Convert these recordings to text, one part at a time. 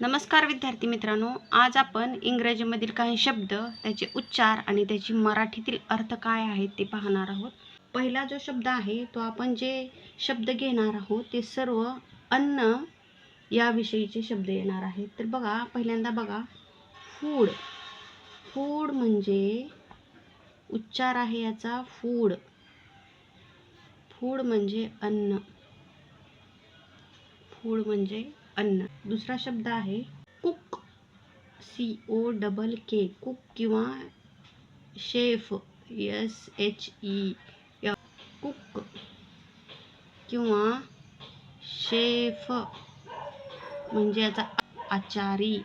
नमस्कार विद्यार्थी मित्रांनो आज आपण इंग्रजीमधील काही शब्द त्याचे उच्चार आणि त्याची मराठीतील अर्थ काय आहेत ते पाहणार आहोत. पहिला जो शब्द आहे तो आपण जे शब्द घेणार आहोत ते सर्व अन्न याविषयीचे शब्द येणार आहेत. तर बघा पहिल्यांदा बघा फूड. फूड म्हणजे उच्चार आहे याचा फूड. फूड म्हणजे अन्न. फूड म्हणजे अन्न. दुसरा शब्द आहे cook C O double K cook किंवा chef S H E cook किंवा शेफ म्हणजे याचा आचारी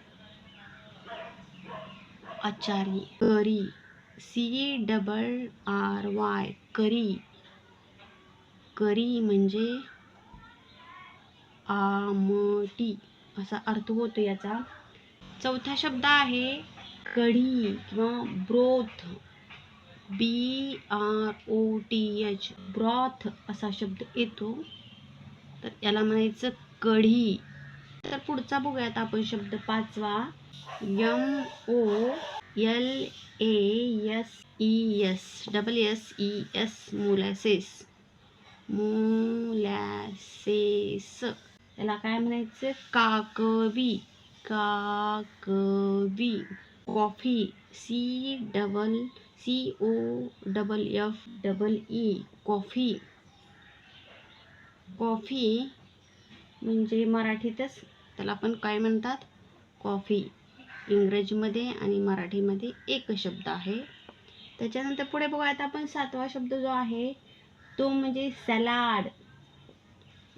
आचारी curry. C double R Y curry. Curry म्हणजे आमटी असा अर्थ होतो याचा. चौथा शब्द आहे कढी किंवा broth. B R O T H broth असा शब्द येतो. तर याला म्हणायचं कढी. तर पुढचा बघूयात आपण शब्द पाचवा. M O L A S E S double S E S molasses molasses याला काय म्हणायचं? काकवी काकवी coffee. C double C O double F double E. Coffee. Coffee म्हणजे मराठीतच त्याला आपण काय म्हणतात? कॉफी. इंग्रजीमध्ये आणि मराठीमध्ये एक शब्द आहे. त्याच्यानंतर पुढे बघूयात आपण सातवा शब्द जो आहे तो म्हणजे salad.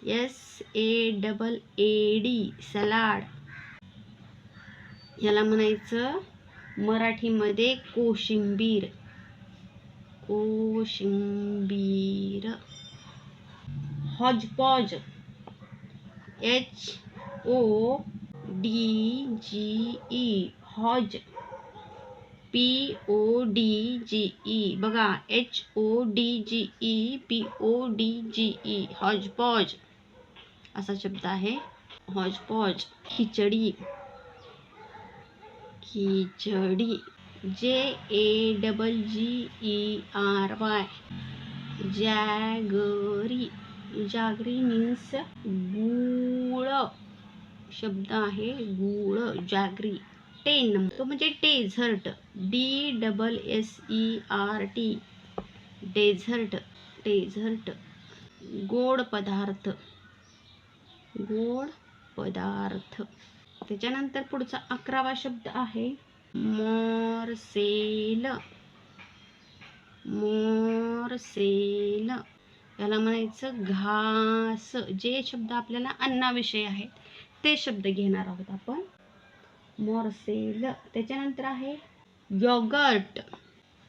S A double A D salad. याला म्हणायचं, मराठीमध्ये कोशिंबीर. कोशिंबीर. Hodgepodge H O D G E hodge P O D G E बघा H O D G E P O D G E hodgepodge असा शब्द आहे. हॉजपॉज खिचडी. खिचडी. J A double G E R Y jaggery jaggery means गूळ. शब्द आहे गूळ jaggery ten तो म्हणजे dessert D double S E R T dessert dessert गोड पदार्थ. गोड पदार्थ. त्याच्यानंतर पुढचा अकरावा शब्द आहे मोरसेल. मोरसेल. याला म्हणायचं घास. जे शब्द आपल्याला अन्नाविषयी आहेत ते शब्द घेणार आहोत आपण. मोरसेल. त्याच्यानंतर आहे yogurt.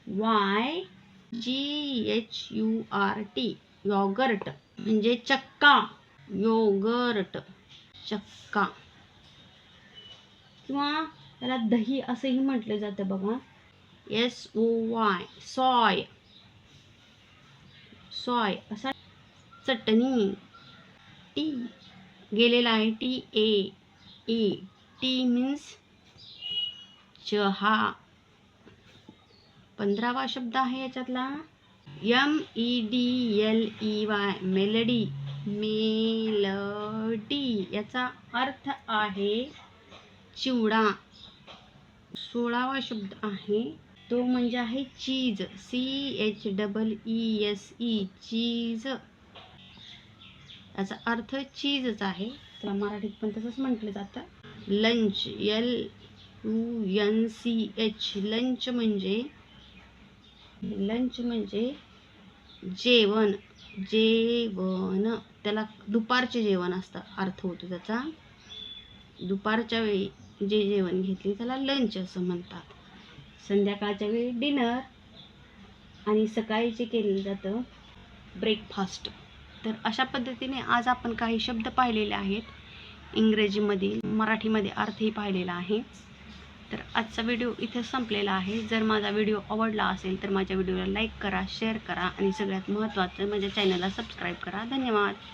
Y G H U R T. Yogurt. म्हणजे चक्का. योगर्ट चक्का किंवा त्याला दही असंही म्हटलं जातं बघा. S O Y soy soy असा चटणी. टी गेलेला आहे T A A T means चहा. पंधरावा शब्द आहे याच्यातला. M E D L E Y melody melody याचा अर्थ आहे चिवडा. सोळावा शब्द आहे तो म्हणजे आहे cheese. C H double E S E cheese. याचा अर्थ चीजच आहे. त्याला मराठीत पण तसंच म्हटलं जातं. Lunch L U N C H lunch म्हणजे लंच म्हणजे जेवण. जेवण. त्याला दुपारचे जेवण असतं अर्थ होतो त्याचा. दुपारच्या वेळी जे जेवण घेतले त्याला लंच असं म्हणतात. संध्याकाळच्या वेळी डिनर आणि सकाळीचे केलं जातं ब्रेकफास्ट तर अशा पद्धतीने आज आपण काही शब्द पाहिलेले आहेत. इंग्रजीमधील मराठीमध्ये अर्थही पाहिलेला आहे. तर आजचा व्हिडिओ इथे संपलेला आहे. जर माझा व्हिडिओ आवडला असेल तर माझ्या व्हिडिओला लाईक करा शेअर करा आणि सगळ्यात महत्त्वाचं माझ्या चॅनलला सबस्क्राईब करा. धन्यवाद.